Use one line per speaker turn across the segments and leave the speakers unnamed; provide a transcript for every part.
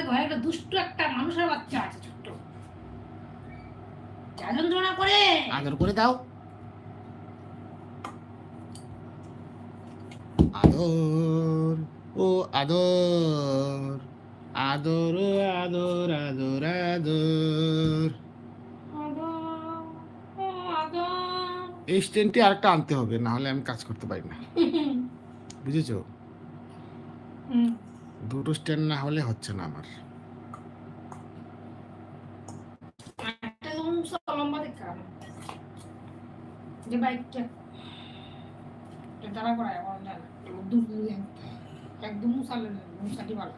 আমাদের ঘরে একটা দুষ্ট একটা মানুষের বাচ্চা আছে ছোট্ট। যা যন্ত্রণা করে?
আদর করে দাও। আদর ও আদর আদর আদর আদর আদর। এই স্ট্যান্ডটি আরেকটা আনতে হবে না হলে আমি কাজ করতে পারি না। বুঝেছ?
হুম,
দুটো স্ট্যান্ড না হলে হচ্ছে না আমার।
যে বাইকটা দাঁড়া করায় একদম মুসালে মুসাটি ভালো।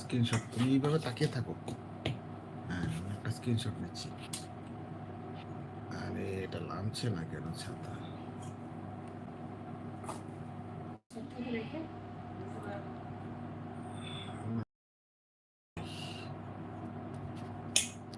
স্ক্রিনশট তুমি এইভাবে তাকিয়ে থাকো। হ্যাঁ একটা স্ক্রিনশট নিচ্ছি। আরে এটা লামছে না কেন ছাতা
থেকে রেখে উঠে আসছি এটা আমি করতেছে কেন কত তাইলে গো এও তো তাইলে পারো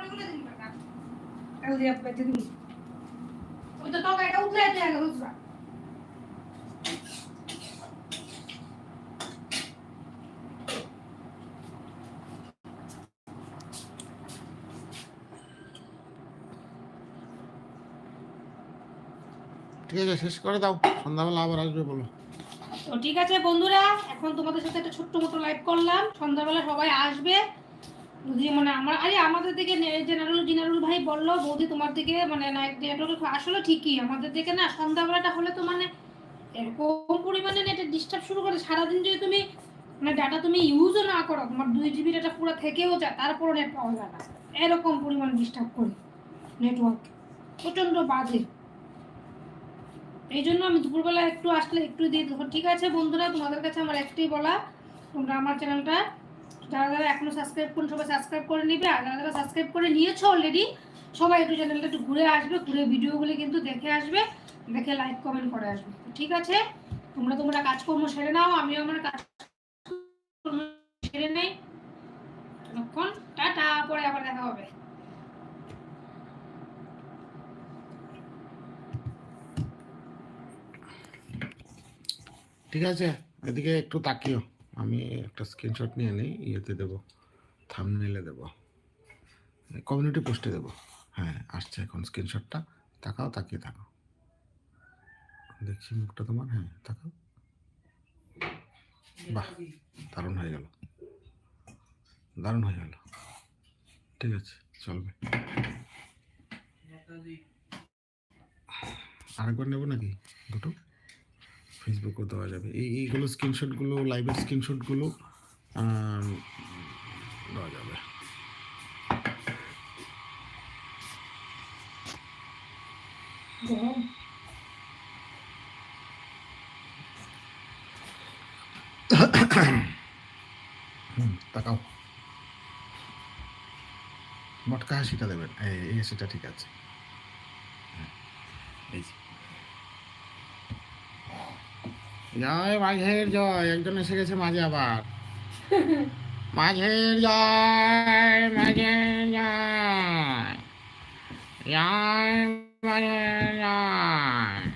ঠিক আছে, শেষ করে দাও। সন্ধ্যাবেলা আবার আসবে বলো।
তো ঠিক আছে বন্ধুরা, এখন তোমাদের সাথে একটা ছোট্ট মতো লাইভ করলাম। সন্ধ্যাবেলা সবাই আসবে। যদি মানে আমার আরে আমাদের দিকে জেনারেল জেনারেল ভাই বলল, বৌদি তোমার দিকে মানে নেটওয়ার্ক আসলে ঠিকই, আমাদের দিকে না সন্ধ্যাবেলাটা হলে তো মানে এরকম পরিমাণে নেটের ডিস্টার্ব শুরু করে, সারাদিন যদি তুমি মানে ডাটা তুমি ইউজও না করো, তোমার দুই জিবি ডাটা পুরো থেকেও যায়, তারপরও নেট পাওয়া যায় না। এরকম পরিমাণে ডিস্টার্ব করে নেটওয়ার্ক প্রচণ্ড বাজে। এই জন্য আমি দুপুরবেলা একটু আসলে একটু দিয়ে ঠিক আছে বন্ধুরা, তোমাদের কাছে আমার একটাই বলা, তোমরা আমার চ্যানেলটা যারা এখনও সাবস্ক্রাইব করুন, সবাই সাবস্ক্রাইব করে নিবে। আর যারা সাবস্ক্রাইব করে নিয়েছো অলরেডি সবাই একটু চ্যানেলটা একটু ঘুরে আসবে, ঘুরে ভিডিওগুলি কিন্তু দেখে আসবে, দেখে লাইক কমেন্ট করে আসবে। ঠিক আছে? তোমরা তোমরা কাজকর্ম সেরে নাও, আমিও আমার কাজ সেরে নেই। তখন টাটা, পরে আবার দেখা হবে।
ঠিক আছে, এদিকে একটু তাকিও। আমি একটা স্ক্রিনশট নিয়ে নিই, ইয়েতে দেবো থামনেলে দেবো কমিউনিটি পোস্টে দেবো। হ্যাঁ আসছে এখন স্ক্রিনশটটা তাকাও, তাকিয়ে থাকো দেখছি মুখটা তোমার হ্যাঁ তাকাও। বাহ, দারুণ হয়ে গেল। দারুণ হয়ে গেল। ঠিক আছে, চলবে। আরেকবার নেব নাকি দুটো? ফেসবুকেও দেওয়া যাবে। এই এইগুলো স্ক্রিনশটগুলো লাইভের স্ক্রিনশটগুলো দেওয়া যাবে। তাকাও। মটকা হাসিটা দেবেন। এই হাসিটা ঠিক আছে। হ্যাঁ, এই যে। জয় মাঝের জয় একজন এসে গেছে মাঝে আবার মাঝের জয় মাঝের জয় জয় মাঝের জয়